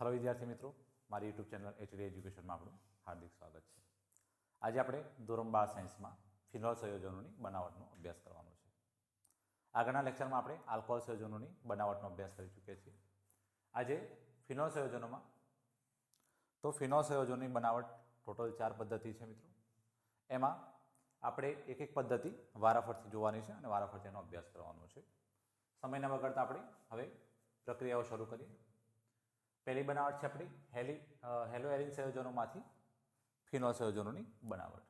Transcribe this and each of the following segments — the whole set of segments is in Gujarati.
હેલો વિદ્યાર્થી મિત્રો. મારી યુટ્યુબ ચેનલ એચડી એજ્યુકેશનમાં આપણું હાર્દિક સ્વાગત છે. આજે આપણે ધોરણ સાયન્સમાં ફિનોલ સંયોજનોની બનાવટનો અભ્યાસ કરવાનો છે. આગળના લેક્ચરમાં આપણે આલ્કોહોલ સંયોજનોની બનાવટનો અભ્યાસ કરી ચૂક્યા છીએ. આજે ફિનોલ સંયોજનોમાં તો ફિનોલ સંયોજનોની બનાવટ ટોટલ ચાર પદ્ધતિ છે મિત્રો. એમાં આપણે એક એક પદ્ધતિ વારાફરથી જોવાની છે અને વારાફરથી એનો અભ્યાસ કરવાનો છે. સમયના વગરતા આપણે હવે પ્રક્રિયાઓ શરૂ કરીએ. પહેલી બનાવટ છે આપણી હેલી હેલો એરિન સંયોજનોમાંથી ફિનોલ સંયોજનોની બનાવટ.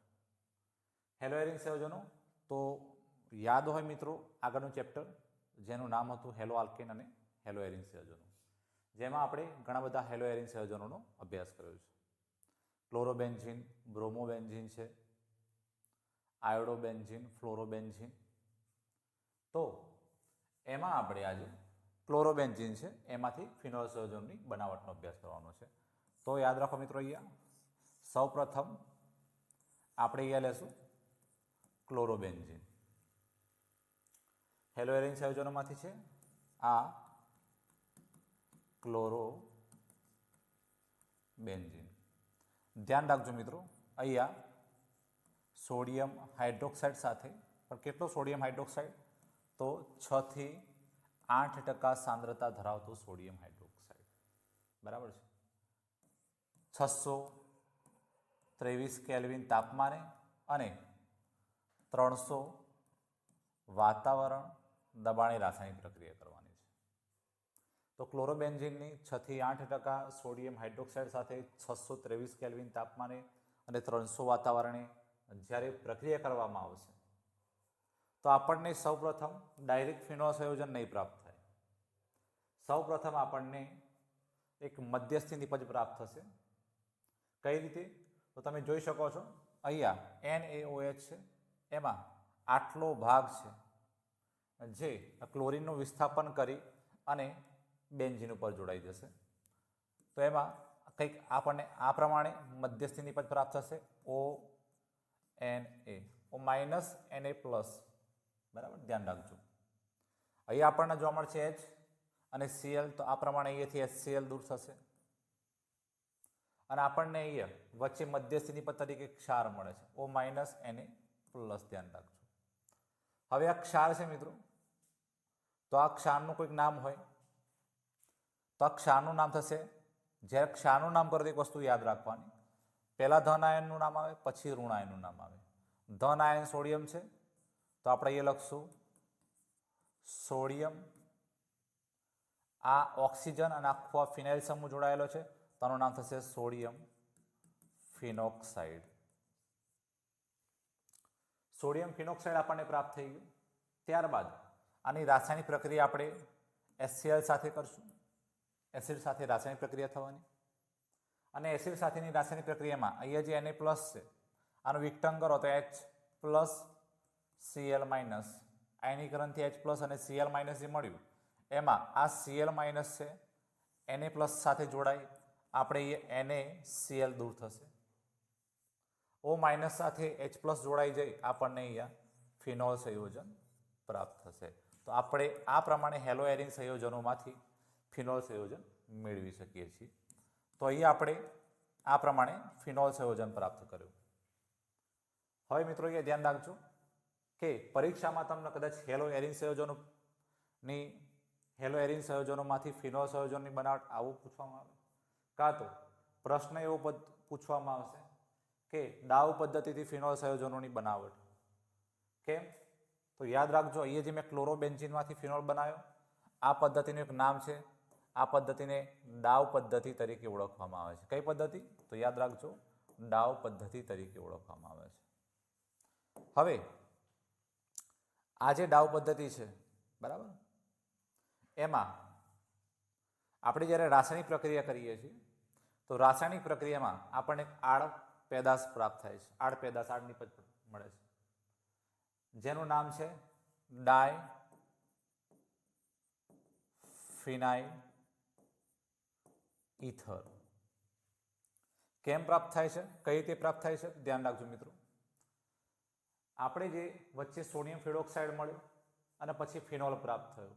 હેલો એરિન સંયોજનો, તો યાદ હોય મિત્રો આગળનું ચેપ્ટર, જેનું નામ હતું હેલો આલ્કેન અને હેલો એરિન સંયોજનો. જેમાં આપણે ઘણા બધા હેલો એરિન સંયોજનોનો અભ્યાસ કર્યો છે. ક્લોરોબેન્ઝિન, બ્રોમોબેન્ઝિન છે, આયોડોબેન્ઝિન, ફ્લોરોબેન્ઝિન. તો એમાં આપણે આજે ક્લોરોબેન્ઝિન છે, એમાંથી ફિનોલ સંયોજનની બનાવટનો અભ્યાસ કરવાનો છે. તો યાદ રાખો મિત્રો અહીંયા. સૌ પ્રથમ આપણે અહીંયા લેશું ક્લોરોબેન્ઝિન હેલોએરિન સંયોજનોમાંથી છે. આ ક્લોરો બેન્ઝીન ધ્યાન રાખજો મિત્રો, અહીંયા સોડિયમ હાઇડ્રોક્સાઇડ સાથે, પણ કેટલો સોડિયમ હાઇડ્રોક્સાઇડ? તો છથી આઠ ટકા સાંદ્રતા ધરાવતું સોડિયમ હાઇડ્રોક્સાઇડ. બરાબર છે? છસો ત્રેવીસ કેલ્વિન તાપમાને અને ત્રણસો વાતાવરણ દબાણે રાસાયણિક પ્રક્રિયા કરવાની છે. તો ક્લોરોબેન્ઝિનની છથી આઠ ટકા સોડિયમ હાઇડ્રોક્સાઇડ સાથે છસો ત્રેવીસ કેલ્વિન તાપમાને અને ત્રણસો વાતાવરણે જ્યારે પ્રક્રિયા કરવામાં આવશે, તો આપણને સૌપ્રથમ ડાયરેક્ટ ફિનોલ સંયોજન નહીં પ્રાપ્ત સૌપ્રથમ આપણને એક મધ્યસ્થી નિપજ પ્રાપ્ત થશે. કઈ રીતે? તો તમે જોઈ શકો છો, અહીંયા એન એ એચ છે. એમાં આટલો ભાગ છે જે ક્લોરિનનું વિસ્થાપન કરી અને બેન્ઝિન ઉપર જોડાઈ જશે. તો એમાં કંઈક આપણને આ પ્રમાણે મધ્યસ્થી નિપજ પ્રાપ્ત થશે. O N A O minus N A plus બરાબર? ધ્યાન રાખજો. અહીંયા આપણને જોવા મળશે એચ અને સીએલ તો આ પ્રમાણે અહીંયાથી એચસીએલ દૂર થશે. અને આપણને અહીંયા વચ્ચે મધ્યસ્થીની પદ તરીકે ક્ષાર મળે છે. ઓ માઇનસ એને પ્લસ ધ્યાન રાખજો. હવે આ ક્ષાર છે મિત્રો. તો આ ક્ષારનું કોઈક નામ હોય. તો આ ક્ષારનું નામ થશે. જ્યારે ક્ષારનું નામ કરો એક વસ્તુ યાદ રાખવાની. પહેલાં ધન આયનનું નામ આવે, પછી ઋણ નામ આવે. ધન આયન સોડિયમ છે. તો આપણે અહીંયા લખશું. સોડિયમ આ ઓક્સિજન અને આખો આ ફિનાઇલ સમૂહ જોડાયેલો છે. તેનું નામ થશે સોડિયમ ફિનોક્સાઇડ. સોડિયમ ફિનોક્સાઇડ આપણને પ્રાપ્ત થઈ ગયું. ત્યારબાદ આની રાસાયણિક પ્રક્રિયા આપણે એસસીએલ સાથે કરશું. એસિડ સાથે રાસાયણિક પ્રક્રિયા થવાની. અને એસિડ સાથેની રાસાયણિક પ્રક્રિયામાં અહીંયા જે એને પ્લસ છે, આનું વિકટન કરો તો H plus C L minus આયનીકરણથી H plus અને સીએલ માઇનસ જે મળ્યું એમાં આ સીએલ માઇનસ છે એને પ્લસ સાથે જોડાય, આપણે એ એને સીએલ દૂર થશે. ઓ માઇનસ સાથે એચ પ્લસ જોડાઈ જઈ આપણને અહીંયા ફિનોલ સંયોજન પ્રાપ્ત થશે. તો આપણે આ પ્રમાણે હેલો એરિન સંયોજનોમાંથી ફિનોલ સંયોજન મેળવી શકીએ છીએ. તો અહીંયા આપણે આ પ્રમાણે ફિનોલ સંયોજન પ્રાપ્ત કર્યું. હવે મિત્રો અહીંયા ધ્યાન રાખજો કે પરીક્ષામાં તમને કદાચ હેલો એરિન સંયોજનોની હેલો એરિન સંયોજનોમાંથી ફિનોલ સંયોજનની બનાવટ આવું પૂછવામાં આવે. કાં તો પ્રશ્ન એવો પૂછવામાં આવશે કે ડાવ પદ્ધતિથી ફિનોલ સંયોજનોની બનાવટ. કેમ? તો યાદ રાખજો, અહીંયા જે મેં ક્લોરોબેન્ઝિનમાંથી ફિનોલ બનાવ્યો, આ પદ્ધતિનું એક નામ છે. આ પદ્ધતિને ડાવ પદ્ધતિ તરીકે ઓળખવામાં આવે છે. કઈ પદ્ધતિ? તો યાદ રાખજો ડાવ પદ્ધતિ તરીકે ઓળખવામાં આવે છે. હવે, આ જે ડાવ પદ્ધતિ છે, બરાબર? એમાં આપણે જ્યારે રાસાયણિક પ્રક્રિયા કરીએ છીએ, તો રાસાયણિક પ્રક્રિયામાં આપણને આડ પેદાશ પ્રાપ્ત થાય છે. આડ પેદાશ આડ નિપજ મળે છે. જેનું નામ છે ડાય ફિનાઇલ ઇથર. કેમ પ્રાપ્ત થાય છે? કઈ રીતે પ્રાપ્ત થાય છે? ધ્યાન રાખજો મિત્રો. આપણે જે વચ્ચે સોડિયમ ફિડોક્સાઇડ મળ્યો અને પછી ફિનોલ પ્રાપ્ત થયો.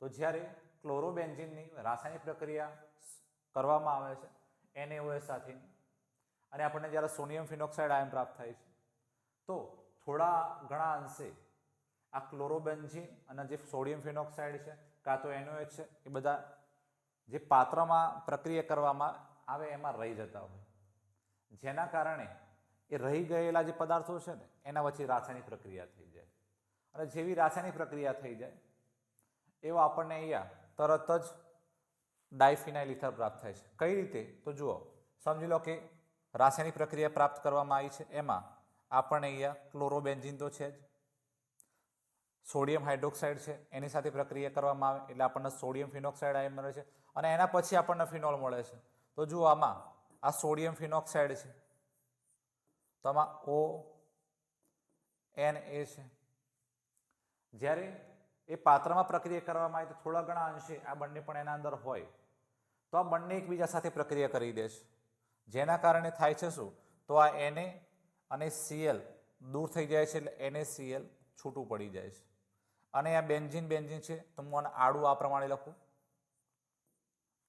તો જ્યારે ક્લોરોબેન્ઝિનની રાસાયણિક પ્રક્રિયા કરવામાં આવે છે, એનએઓએસ સાથે, અને આપણને જ્યારે સોનિયમ ફિનોક્સાઇડ આયન પ્રાપ્ત થાય છે, તો થોડા ઘણા અંશે આ ક્લોરોબેન્ઝિન અને જે સોડિયમ ફિનોક્સાઇડ છે, કાં તો NaOH છે, એ બધા જે પાત્રમાં પ્રક્રિયા કરવામાં આવે, એમાં રહી જતા હોય. જેના કારણે એ રહી ગયેલા જે પદાર્થો છે ને, એના વચ્ચે રાસાયણિક પ્રક્રિયા થઈ જાય. અને જેવી રાસાયણિક પ્રક્રિયા થઈ જાય એવો આપણને અહીંયા તરત જ ડાયફિનાઇલ ઇથર પ્રાપ્ત થાય છે. કઈ રીતે? તો જુઓ, સમજી લો કે રાસાયણિક પ્રક્રિયા પ્રાપ્ત કરવામાં આવી છે. એમાં આપણને અહીંયા ક્લોરોબેન્ઝિન તો છે જ. સોડિયમ હાઇડ્રોક્સાઇડ છે. એની સાથે પ્રક્રિયા કરવામાં આવે એટલે આપણને સોડિયમ ફિનોક્સાઇડ આયન મળે છે અને એના પછી આપણને ફિનોલ મળે છે. તો જુઓ આમાં આ સોડિયમ ફિનોક્સાઇડ છે. તો આમાં ઓ એન એ છે. જ્યારે એ પાત્રમાં પ્રક્રિયા કરવામાં આવે તો થોડા ઘણા અંશે આ બંને પણ એના અંદર હોય. તો આ બંને એકબીજા સાથે પ્રક્રિયા કરી દે છે. જેના કારણે થાય છે શું? તો આ એને અને સીએલ દૂર થઈ જાય છે એટલે એને સીએલ છૂટું પડી જાય છે. અને આ બેન્ઝિન બેન્ઝિન છે તો હું આને આડું આ પ્રમાણે લખું.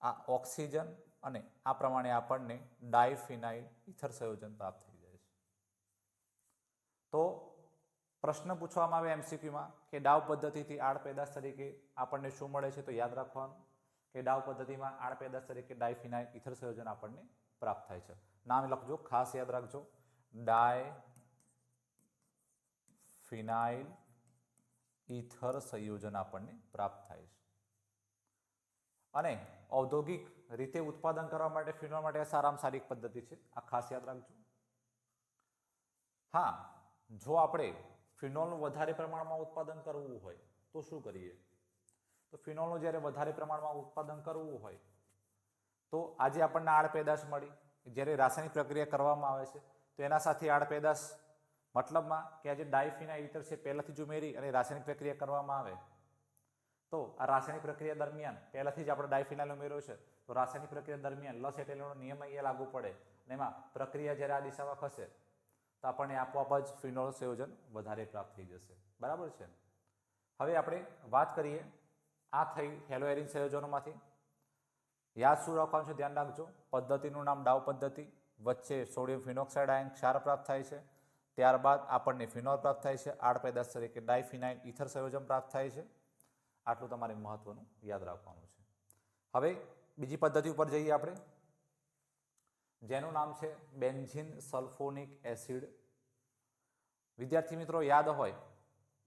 આ ઓક્સિજન અને આ પ્રમાણે આપણને ડાયફિનાઇલ ઇથર સંયોજન પ્રાપ્ત થઈ જાય છે. તો પ્રશ્ન પૂછવામાં આવે એમસીક્યુમાં કે ડાવ પદ્ધતિથી આડ પેદાશ તરીકે આપણને શું મળે છે તો યાદ રાખવાનું કે ડાવ પદ્ધતિમાં આડ પેદાશ તરીકે ડાયફિનાઇલ ઇથર સંયોજન આપણને પ્રાપ્ત થાય છે. નામ લખજો, ખાસ યાદ રાખજો. ડાય ફિનાઇલ ઇથર સંયોજન આપણને પ્રાપ્ત થાય છે. અને ઔદ્યોગિક રીતે ઉત્પાદન કરવા માટે ફિનોલ માટે સારામાં સારી પદ્ધતિ છે. આ ખાસ યાદ રાખજો. હા, જો આપણે ફિનોલનું વધારે પ્રમાણમાં ઉત્પાદન કરવું હોય, તો શું કરીએ? તો ફિનોલનું જ્યારે વધારે પ્રમાણમાં ઉત્પાદન કરવું હોય, તો આજે આપણને આડ પેદાશ મળી. જ્યારે રાસાયણિક પ્રક્રિયા કરવામાં આવે છે, તો એના સાથે આડ પેદાશ, મતલબમાં કે આજે ડાયફિના ઇથર છે, પહેલાંથી જ ઉમેરી અને રાસાયણિક પ્રક્રિયા કરવામાં આવે. તો આ રાસાયણિક પ્રક્રિયા દરમિયાન, પહેલાંથી જ આપણે ડાયફિનાઇલ ઉમેર્યો છે, તો રાસાયણિક પ્રક્રિયા દરમિયાન લસ એટેલોનો નિયમ અહીંયા લાગુ પડે. અને એમાં પ્રક્રિયા જ્યારે આ દિશામાં ખસે તો આપણને આપોઆપ જ ફિનોલ સંયોજન વધારે પ્રાપ્ત થઈ જશે. બરાબર છે? હવે આપણે વાત કરીએ આ થઈ હેલોએરિન સંયોજનોમાંથી. યાદ શું રાખવાનું છે? ધ્યાન રાખજો. પદ્ધતિનું નામ ડાવ પદ્ધતિ, વચ્ચે સોડિયમ ફિનોક્સાઇડ આયન ક્ષાર પ્રાપ્ત થાય છે. ત્યારબાદ આપણને ફિનોલ પ્રાપ્ત થાય છે. આડપેદાશ તરીકે ડાયફિનાઇલ ઇથર સંયોજન પ્રાપ્ત થાય છે. આટલું તમારે મહત્વનું યાદ રાખવાનું છે. હવે બીજી પદ્ધતિ ઉપર જઈએ આપણે. જેનું નામ છે બેન્ઝિન સલ્ફોનિક એસિડ. વિદ્યાર્થી મિત્રો, યાદ હોય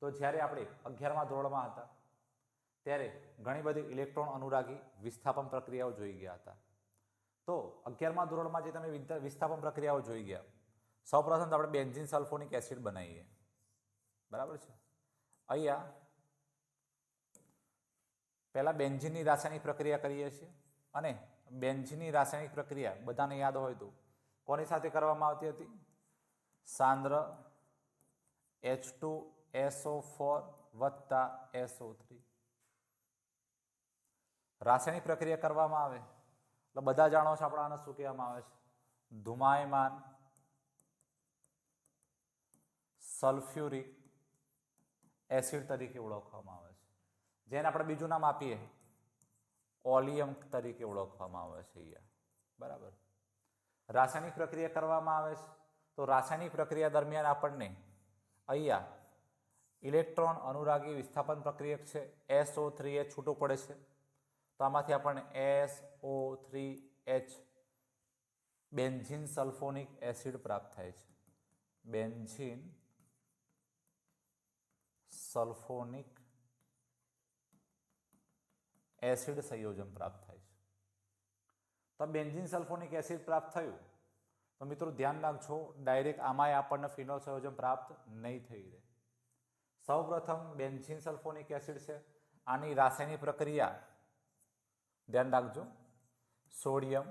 તો જ્યારે આપણે અગિયારમા ધોરણમાં હતા, ત્યારે ઘણી બધી ઇલેક્ટ્રોન અનુરાગી વિસ્થાપન પ્રક્રિયાઓ જોઈ ગયા હતા. તો અગિયારમા ધોરણમાં જે તમે વિસ્થાપન પ્રક્રિયાઓ જોઈ ગયા, સૌપ્રથમ તો આપણે બેન્ઝિન સલ્ફોનિક એસિડ બનાવીએ. બરાબર છે? અહીંયા પહેલાં બેન્ઝિનની રાસાયણિક પ્રક્રિયા કરીએ છીએ અને બેન્ઝિનની રાસાયણિક પ્રક્રિયા, બધાને યાદ હોય તો. કોની સાથે કરવામાં આવતી હતી? સાંદ્ર એચ ટુ એસઓ ફોર વત્તા એસઓ થ્રી રાસાયણિક પ્રક્રિયા કરવામાં આવે. એટલે બધા જાણો છો આપણે આને શું કહેવામાં આવે છે? ધુમાયમાન, સલ્ફ્યુરિક એસિડ તરીકે ઓળખવામાં આવે છે. જેને આપણે બીજું નામ આપીએ. ઓલિયમ તરીકે ઓળખવામાં આવે છે અહીંયા બરાબર? રાસાયણિક પ્રક્રિયા કરવામાં આવે છે. તો રાસાયણિક પ્રક્રિયા દરમિયાન આપણને અહીંયા ઇલેક્ટ્રોન અનુરાગી વિસ્થાપન પ્રક્રિયક છે. એસ ઓ થ્રી એચ છૂટું પડે છે. તો આમાંથી આપણને S O three H benzene sulphonic acid પ્રાપ્ત થાય છે. બેન્ઝિન સલ્ફોનિક એસિડ સંયોજન પ્રાપ્ત થાય છે. તો બેન્ઝિન સલ્ફોનિક એસિડ પ્રાપ્ત થયું. તો મિત્રો ધ્યાન રાખજો, ડાયરેક્ટ આમાંય આપણને ફિનોલ સંયોજન પ્રાપ્ત નહીં થઈ રહે. સૌપ્રથમ બેન્ઝિન સલ્ફોનિક એસિડ છે. આની રાસાયણિક પ્રક્રિયા ધ્યાન રાખજો. સોડિયમ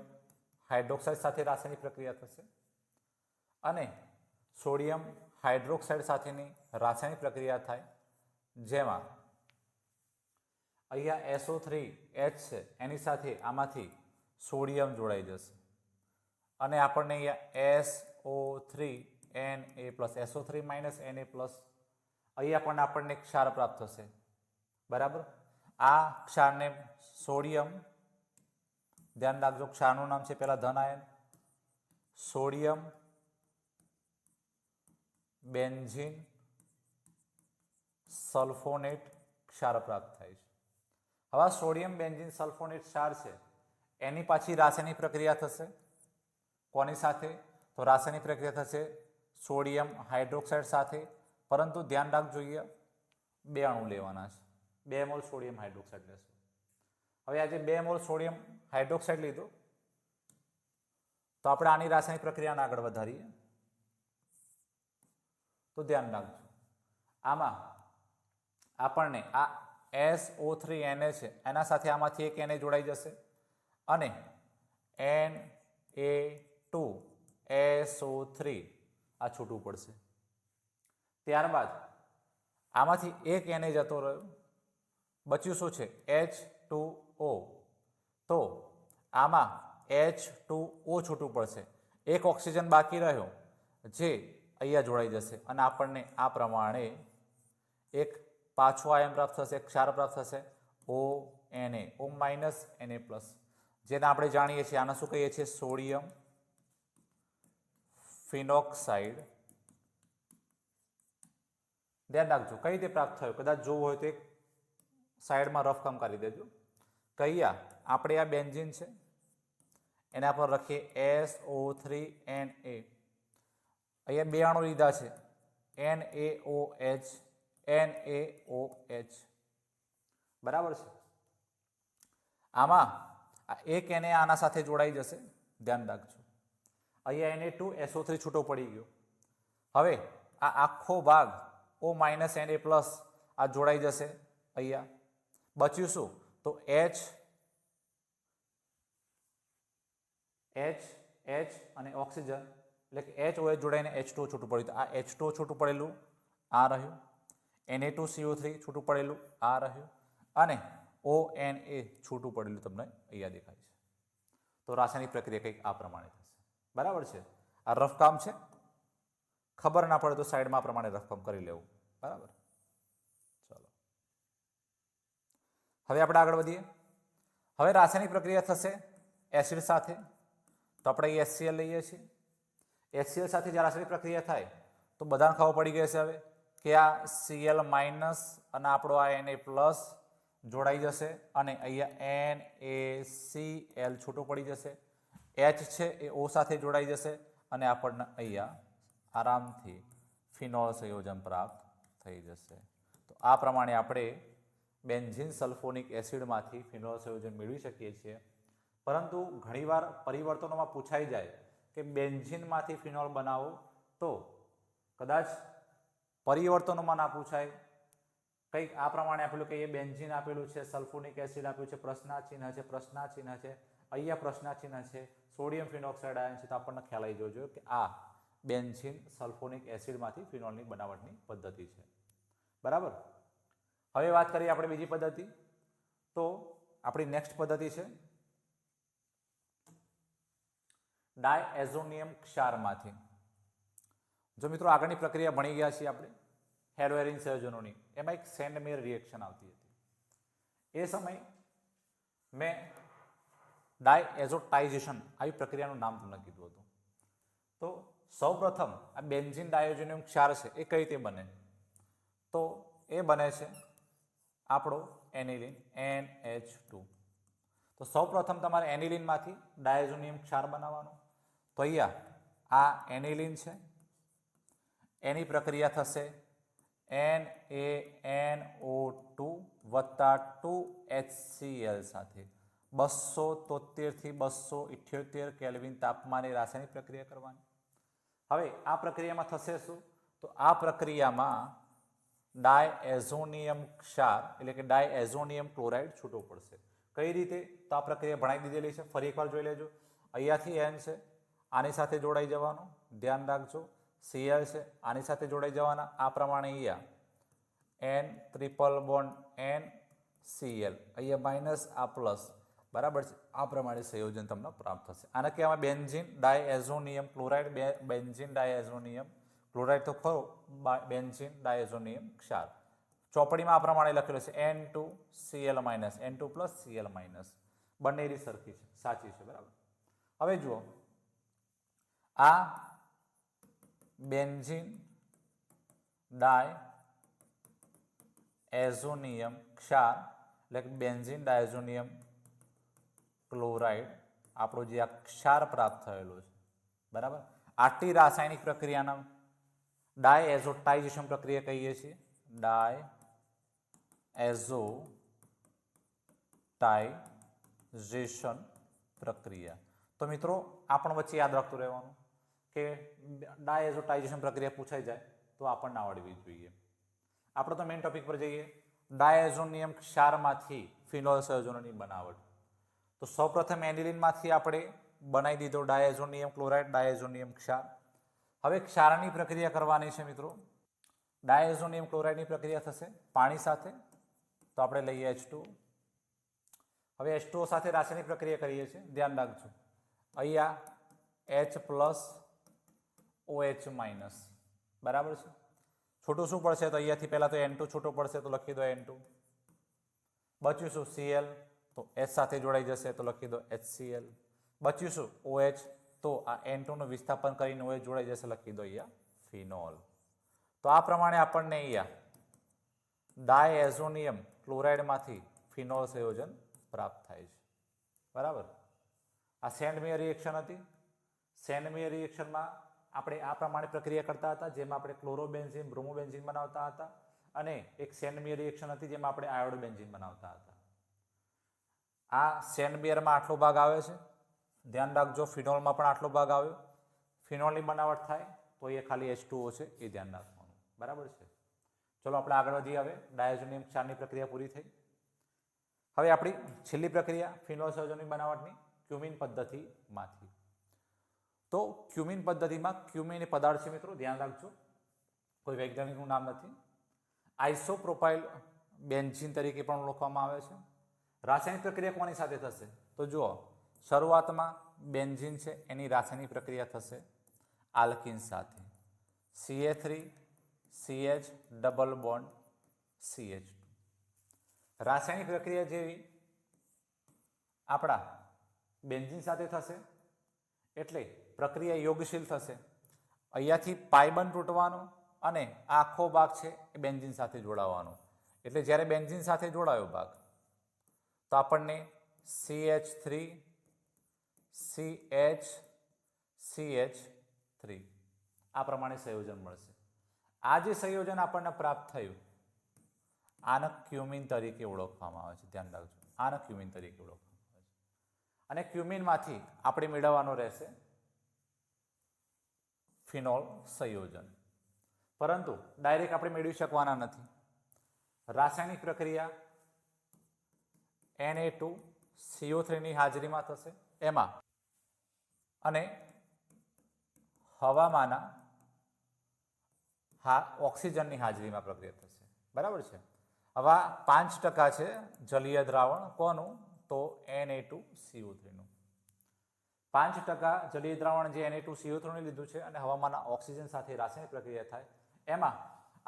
હાઇડ્રોક્સાઇડ સાથે રાસાયણિક પ્રક્રિયા થશે અને સોડિયમ હાઇડ્રોક્સાઇડ સાથેની રાસાયણિક પ્રક્રિયા થાય, જેમાં અહીંયા એસઓ થ્રી એચ છે. એની સાથે આમાંથી સોડિયમ જોડાઈ જશે. અને આપણને અહીંયા S O three N A plus S O three minus N A plus અહીંયા પણ આપણને ક્ષાર પ્રાપ્ત થશે. બરાબર? આ ક્ષારને સોડિયમ, ધ્યાન રાખજો, ક્ષારનું નામ છે પહેલાં ધન સોડિયમ, બેન્ઝિન, સલ્ફોનેટ ક્ષાર પ્રાપ્ત થાય છે. હવે સોડિયમ બેન્ઝિન સલ્ફોનેટ ક્ષાર છે. એની પાછી રાસાયણિક પ્રક્રિયા થશે. કોની સાથે? તો રાસાયણિક પ્રક્રિયા થશે સોડિયમ હાઇડ્રોક્સાઇડ સાથે. પરંતુ ધ્યાન રાખજો જોઈએ બે અણુ લેવાના છે. બે મોલ સોડિયમ હાઇડ્રોક્સાઇડ લેશું. હવે આજે બે મોલ સોડિયમ હાઇડ્રોક્સાઇડ લીધો. તો આપણે આની રાસાયણિક પ્રક્રિયાને આગળ વધારીએ. તો ધ્યાન રાખજો. આમાં આપણને આ એસ ઓ થ્રી એને છે. એના સાથે આમાંથી એક એને જોડાઈ જશે. અને N A two S O three આ છૂટું પડશે. ત્યારબાદ આમાંથી એક એને જતો રહ્યો. બચ્યું શું છે? એચ ટુ ઓ તો આમાં એચ ટુ ઓ છૂટું પડશે. એક ઓક્સિજન બાકી રહ્યો, જે અહીંયા જોડાઈ જશે. અને આપણને આ પ્રમાણે એક પાછો આયન પ્રાપ્ત થશે ક્ષાર પ્રાપ્ત થશે. O, N, A. O minus, N, A plus. જેને આપણે જાણીએ છીએ, આને શું કહીએ છીએ? Sodium phenoxide. ધ્યાન રાખજો, કઈ રીતે પ્રાપ્ત થયો? કદાચ જોવું હોય તો એક સાઈડમાં રફ કામ કરી દેજો. કયા આપણે આ બેન્ઝિન છે, એના પર લખીએ S O three N A. અહીંયા બે અણુ લીધા છે, N, A, O, H. N A O H બરાબર છે? આમાં એક એને આના સાથે જોડાઈ જશે. ધ્યાન રાખજો. અહીંયા એને ટુ એસઓ થ્રી છૂટો પડી ગયો. હવે આ આખો ભાગ O minus N A plus આ જોડાઈ જશે અહીંયા. બચ્યું શું? તો એચ એચ એચ અને ઓક્સિજન. એટલે કે એચ ઓ એચ જોડાઈને એચ ટુ છૂટું પડ્યું. આ એચ ટુ છૂટું પડેલું આ રહ્યું. એને ટુ સીઓ થ્રી છૂટું પડેલું, આ રહ્યું. અને ઓ એન એ છૂટું પડેલું તમને અહીંયા દેખાય છે. તો રાસાયણિક પ્રક્રિયા કંઈક આ પ્રમાણે થશે. બરાબર છે? આ રફ કામ છે? ખબર ના પડે તો સાઈડમાં આ પ્રમાણે રફ કામ કરી લેવું. બરાબર? ચલો. હવે આપણે આગળ વધીએ. હવે રાસાયણિક પ્રક્રિયા થશે એસિડ સાથે. તો આપણે એસસીએલ લઈએ છીએ. એસસીએલ સાથે જ્યારે રાસાયણિક પ્રક્રિયા થાય, તો બધાને ખબર પડી ગઈ છે હવે. કે આ સીએલ માઇનસ અને આપણો આ એન પ્લસ જોડાઈ જશે અને અહીંયા એન એ સી એલ છૂટું પડી જશે. એચ છે એ ઓ સાથે જોડાઈ જશે અને આપણને અહીંયા આરામથી ફિનોલ સંયોજન પ્રાપ્ત થઈ જશે. તો આ પ્રમાણે આપણે બેન્ઝિન સલ્ફોનિક એસિડમાંથી ફિનોલ સંયોજન મેળવી શકીએ છીએ. પરંતુ ઘણીવાર પરિવર્તનોમાં પૂછાઈ જાય કે બેન્ઝિનમાંથી ફિનોલ બનાવો તો કદાચ પરિવર્તનોમાં ના પૂછાય. કંઈક આ પ્રમાણે આપેલું કે એ બેન્ઝિન આપેલું છે, સલ્ફોનિક એસિડ આપ્યું છે, પ્રશ્નાચિહ્ન છે પ્રશ્નાચિહ્ન છે, અહીંયા પ્રશ્નાચિહ્ન છે, સોડિયમ ફિનોક્સાઇડ આયન છે, તો આપણને ખ્યાલ આવી જવો કે આ બેન્ઝિન સલ્ફોનિક એસિડમાંથી ફિનોલની બનાવટની પદ્ધતિ છે. બરાબર? હવે વાત કરીએ આપણે બીજી પદ્ધતિ. તો આપણી નેક્સ્ટ પદ્ધતિ છે. ડાયએઝોનિયમ ક્ષારમાંથી. જો મિત્રો આગળની પ્રક્રિયા ભણી ગયા છીએ આપણે હેરોએરિન સંયોજનોની, એમાં એક સેન્ડમેર રિએક્શન આવતી હતી. એ સમય મેં ડાય એઝોટાઇઝેશન આવી પ્રક્રિયાનું નામ તમને કીધું હતું. તો સૌપ્રથમ આ બેન્ઝિન ડાયોજોનિયમ ક્ષાર છે, એ કઈ રીતે બને? તો એ બને છે આપણો એનિલિન એન એચ ટુ. તો સૌપ્રથમ તમારે એનિલિનમાંથી ડાયોજોનિયમ ક્ષાર બનાવવાનો. તો અહીંયા આ એનિલિન છે એની પ્રક્રિયા થશે N A N O two વત્તા ટુ એચસીએલ સાથે. બસો તોતેરથી બસો ઇઠ્યોતેર કેલ્વિન તાપમાને રાસાયણિક પ્રક્રિયા કરવાની. હવે આ પ્રક્રિયામાં થશે શું? તો આ પ્રક્રિયામાં ડાયએઝોનિયમ ક્ષાર, એટલે કે ડાયએઝોનિયમ ક્લોરાઇડ છૂટો પડશે. કઈ રીતે? તો આ પ્રક્રિયા ભણાવી દીધેલી છે. ફરી એકવાર જોઈ લેજો. અહીંયાથી એન છે. આની સાથે જોડાઈ જવાનું. ધ્યાન રાખજો. સીએલ છે. આની સાથે જોડાઈ જવાના. આ પ્રમાણે અહીંયા N triple bond N C L અહીંયા માઇનસ, આ પ્લસ. બરાબર છે? આ પ્રમાણે સંયોજન તમને પ્રાપ્ત થશે. આને કહેવાય benzene diazonium chloride. Benzene diazonium chloride તો ખરો. બેન્ઝિન ડાયએઝોનિયમ ક્ષાર. ચોપડીમાં આ પ્રમાણે લખેલું છે. N two C L minus. N two plus C L minus. બંને સરખી છે. સાચી છે. બરાબર. હવે જુઓ. આ બેન્ઝીન, ડાય, એઝોનિયમ ક્ષાર, એટલે કે બેન્ઝીન ડાયઝોનિયમ ક્લોરાઇડ આપણો જે આ ક્ષાર પ્રાપ્ત થયેલો છે. બરાબર? આટલી રાસાયણિક પ્રક્રિયાના ડાય એઝોટાઇઝેશન પ્રક્રિયા કહીએ છીએ. ડાય એઝો ટાઇઝેશન પ્રક્રિયા. તો મિત્રો આપણ વચ્ચે યાદ રાખતું રહેવાનું. કે ડાયઝોટાઇઝેશન પ્રક્રિયા પૂછાઈ જાય, તો આપણને આવડવી જોઈએ. આપણે તો મેઇન ટોપિક પર જઈએ. ડાયઝોનિયમ ક્ષારમાંથી ફિનોલ સંયોજનોની બનાવટ. તો સૌપ્રથમ એનિલિનમાંથી આપણે બનાવી દીધો ડાયઝોનિયમ ક્લોરાઇડ ડાયઝોનિયમ ક્ષાર. હવે ક્ષારની પ્રક્રિયા કરવાની છે મિત્રો. ડાયઝોનિયમ ક્લોરાઇડની પ્રક્રિયા થશે પાણી સાથે. તો આપણે લઈએ એચ ટુ હવે એચ ટુ સાથે રાસાયણિક પ્રક્રિયા કરીએ છીએ. ધ્યાન રાખજો. અહીંયા H plus O H minus બરાબર છે છૂટું શું પડશે તો અહીંયાથી પહેલાં તો એન ટુ છૂટો પડશે તો લખી દો એન ટુ બચ્યું શું સીએલ તો એચ સાથે જોડાઈ જશે તો લખી દો એચસીએલ બચ્યું શું ઓએચ તો આ એન ટુનું વિસ્થાપન કરીને ઓએચ જોડાઈ જશે લખી દો અહીંયા ફિનોલ। તો આ પ્રમાણે આપણને અહીંયા ડાયએઝોનિયમ ક્લોરાઇડમાંથી ફિનોલ સંયોજન પ્રાપ્ત થાય છે। બરાબર? આ સેન્ડમેયર રિએક્શન હતી। સેન્ડમેયર રિએક્શનમાં આપણે આ પ્રમાણે પ્રક્રિયા કરતા હતા, જેમાં આપણે ક્લોરોબેન્ઝિન, બ્રોમોબેન્ઝિન બનાવતા હતા અને એક સેનમિયર રિએક્શન હતી, જેમાં આપણે આયોડોબેન્ઝિન બનાવતા હતા. આ સેનમિયરમાં આટલો ભાગ આવે છે. ધ્યાન રાખજો, ફિનોલમાં પણ આટલો ભાગ આવ્યો. ફિનોલની બનાવટ થાય, તો એ ખાલી એચ ટુઓ છે, એ ધ્યાન રાખવાનું. બરાબર છે? ચલો, આપણે આગળ વધીએ હવે. ડાયોજોનિયમ ક્ષારની પ્રક્રિયા પૂરી થઈ. હવે આપણી છેલ્લી પ્રક્રિયા, ફિનોલ બનાવટની, ક્યુમિન પદ્ધતિમાંથી. તો ક્યુમિન પદ્ધતિમાં ક્યુમિન એ પદાર્થ છે મિત્રો, ધ્યાન રાખજો. કોઈ વૈજ્ઞાનિકનું નામ નથી. આઇસોપ્રોપાઇલ બેન્ઝીન તરીકે પણ ઓળખવામાં આવે છે. રાસાયણિક પ્રક્રિયા કોની સાથે થશે? તો જુઓ, શરૂઆતમાં બેન્ઝીન છે, એની રાસાયણિક પ્રક્રિયા થશે આલ્કિન સાથે. C A three C H double bond C H રાસાયણિક પ્રક્રિયા જેવી આપણા બેન્ઝીન સાથે થશે. એટલે પ્રક્રિયા યોગશીલ થશે. અહીંયાથી પાયબંધ તૂટવાનો અને આખો ભાગ છે એ બેન્ઝિન સાથે જોડાવાનો. એટલે જ્યારે બેન્ઝિન સાથે જોડાયો ભાગ, તો આપણને C H three C H C H three આ પ્રમાણે સંયોજન મળશે. આ જે સંયોજન આપણને પ્રાપ્ત થયું આને ક્યુમિન તરીકે ઓળખવામાં આવે છે. ધ્યાન રાખજો. આને ક્યુમિન તરીકે ઓળખવામાં આવે છે. અને ક્યુમિનમાંથી આપણે મેળવવાનો રહેશે ફિનોલ સંયોજન. પરંતુ ડાયરેક્ટ આપણે મેળવી શકવાના નથી. રાસાયણિક પ્રક્રિયા N A two C O થ્રીની હાજરીમાં થશે. એમાં અને હવામાંના હા, ઓક્સિજનની હાજરીમાં પ્રક્રિયા થશે. બરાબર છે? હવે પાંચ ટકા છે જલીય દ્રાવણ. કોનું? તો N A two C O થ્રીનું પાંચ ટકા જલીય દ્રાવણ જે એને ટુ સીઓ થ્રીનું લીધું છે અને હવામાનના ઓક્સિજન સાથે રાસાયણિક પ્રક્રિયા થાય. એમાં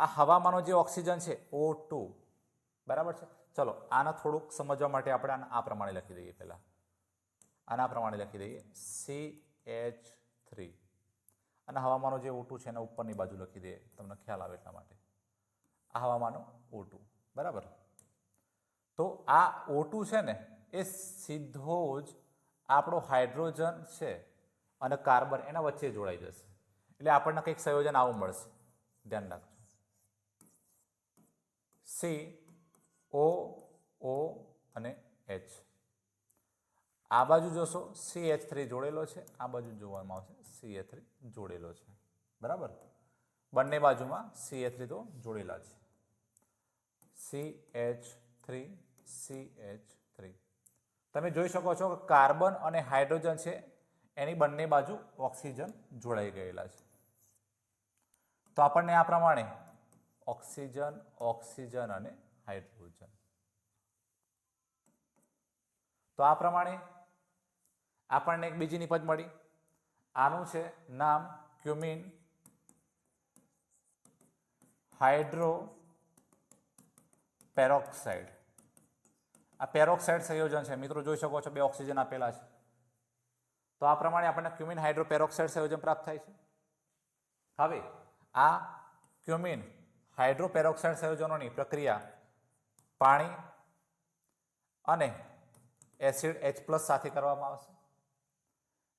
આ હવામાનો જે ઓક્સિજન છે ઓ ટુ બરાબર છે? ચલો, આને થોડુંક સમજવા માટે આપણે આને આ પ્રમાણે લખી દઈએ પહેલાં. આના પ્રમાણે લખી દઈએ. સી એચ થ્રી અને હવામાનો જે ઓટું છે એના ઉપરની બાજુ લખી દઈએ. તમને ખ્યાલ આવે એટલા માટે. આ હવામાનો ઓટું બરાબર? તો આ ઓટું છે ને, એ સીધો જ આપણો હાઇડ્રોજન છે અને કાર્બન એના વચ્ચે જોડાઈ જશે. એટલે આપણને કંઈક સંયોજન આવું મળશે. ધ્યાન રાખજો. સી ઓ ઓ અને એચ આ બાજુ જોશો સી એચ થ્રી જોડેલો છે. આ બાજુ જોવામાં આવશે સી એચ થ્રી જોડેલો છે. બરાબર? બંને બાજુમાં સી એચ થ્રી તો જોડેલા છે. C H three C H તમે જોઈ શકો છો કે કાર્બન અને હાઇડ્રોજન છે, એની બંને બાજુ ઓક્સિજન જોડાઈ ગયેલા છે. તો આપણને આ પ્રમાણે ઓક્સિજન ઓક્સિજન અને હાઇડ્રોજન. તો આ પ્રમાણે આપણને એક બીજી નિપજ મળી. આનું છે નામ ક્યુમિન હાઇડ્રો પેરોક્સાઇડ આ પેરોક્સાઇડ સંયોજન છે. મિત્રો, જોઈ શકો છો, બે ઓક્સિજન આપેલા છે. તો આ પ્રમાણે આપણને ક્યુમિન હાઇડ્રોપેરોક્સાઇડ સંયોજન પ્રાપ્ત થાય છે. હવે, આ ક્યુમિન હાઇડ્રોપેરોક્સાઇડ સંયોજનોની પ્રક્રિયા પાણી અને એસિડ એચ પ્લસ સાથે કરવામાં આવશે.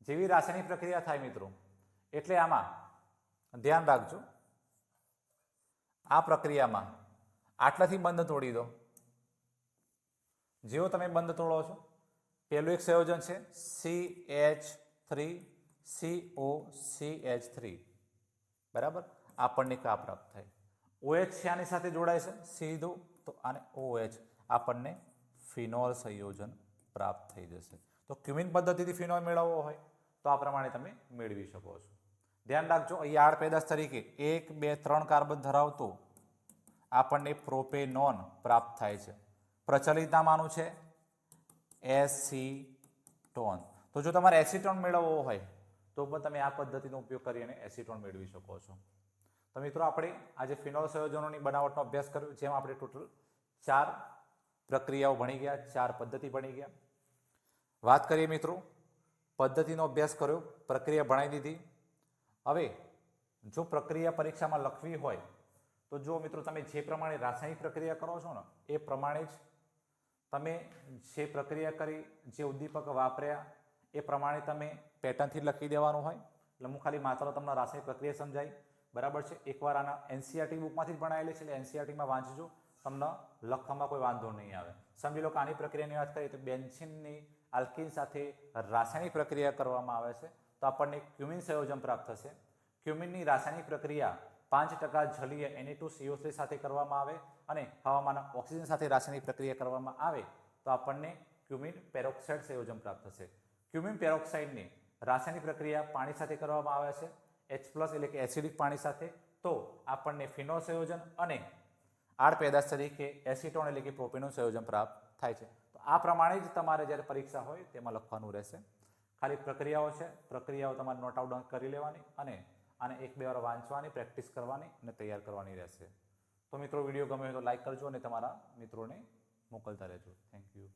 જેવી રાસાયણિક પ્રક્રિયા થાય, મિત્રો, એટલે આમાં ધ્યાન રાખજો. આ પ્રક્રિયામાં આટલાથી બંધ તોડી દો. જેવો તમે બંધ તોડો છો, પહેલું એક સંયોજન છે C H three C O C H three બરાબર? આપણને કા પ્રાપ્ત થાય? ઓએચ આની સાથે જોડાય છે? સીધું? તો આને ઓએચ આપણને ફિનોલ સંયોજન પ્રાપ્ત થઈ જશે. તો ક્યુમિન પદ્ધતિથી ફિનોલ મેળવવો હોય, તો આ પ્રમાણે તમે મેળવી શકો છો. ધ્યાન રાખજો અહીં આડ પેદાશ તરીકે એક, બે, ત્રણ કાર્બન ધરાવતું આપણને પ્રોપેનોન પ્રાપ્ત થાય છે. પ્રચલિત નામ આનું છે. એસિટોન. તો જો તમારે એસિટોન મેળવવો હોય, તો પણ તમે આ પદ્ધતિનો ઉપયોગ કરીને એસિટોન મેળવી શકો છો. તો મિત્રો, આપણે આજે ફિનોલ સંયોજનોની બનાવટનો અભ્યાસ કર્યો, જેમાં આપણે ટોટલ ચાર પ્રક્રિયાઓ ભણી ગયા, ચાર પદ્ધતિ ભણી ગયા. વાત કરીએ મિત્રો, પદ્ધતિનો અભ્યાસ કર્યો, પ્રક્રિયા ભણાવી દીધી. હવે, જો પ્રક્રિયા પરીક્ષામાં લખવી હોય, તો જો મિત્રો, તમે જે પ્રમાણે રાસાયણિક પ્રક્રિયા કરો છો ને, એ પ્રમાણે જ તમે જે પ્રક્રિયા કરી, જે ઉદ્દીપક વાપર્યા, એ પ્રમાણે તમે પેટર્નથી લખી દેવાનું હોય. એટલે હું ખાલી માત્ર તમને રાસાયણિક પ્રક્રિયા સમજાય બરાબર છે? એકવાર આના એનસીઆરટી બુકમાંથી જ ભણાયેલી છે, એટલે એનસીઆરટીમાં વાંચજો. તમને લખવામાં કોઈ વાંધો નહીં આવે. સમજી લો કે આની પ્રક્રિયાની વાત કરીએ તો બેન્સિનની આલ્કિન સાથે રાસાયણિક પ્રક્રિયા કરવામાં આવે છે. તો આપણને ક્યુમિન સંયોજન પ્રાપ્ત થશે. ક્યુમિનની રાસાયણિક પ્રક્રિયા પાંચ ટકા જલીય એની ટુ સીઓ સાથે કરવામાં આવે. અને હવામાન ઓક્સિજન સાથે રાસાયણિક પ્રક્રિયા કરવામાં આવે તો આપણને ક્યુમિન પેરોક્સાઇડ સંયોજન પ્રાપ્ત થશે. ક્યુમિન પેરોક્સાઇડની રાસાયણિક પ્રક્રિયા પાણી સાથે કરવામાં આવે છે. એચ પ્લસ એટલે કે એસિડિક પાણી સાથે. તો આપણને ફિનોલ સંયોજન અને આડ પેદાશ તરીકે એસિટોન એટલે કે પ્રોપીનનું સંયોજન પ્રાપ્ત થાય છે. તો આ પ્રમાણે જ તમારે જ્યારે પરીક્ષા હોય તેમાં લખવાનું રહેશે. ખાલી પ્રક્રિયાઓ છે. પ્રક્રિયાઓ તમારે નોટ આઉટ કરી લેવાની અને આને એક બે વાર વાંચવાની પ્રેક્ટિસ કરવાની અને તૈયાર કરવાની રહેશે. તો મિત્રો વીડિયો ગમે તો લાઈક કરજો અને તમારા મિત્રોને મોકલતા રહેજો. Thank you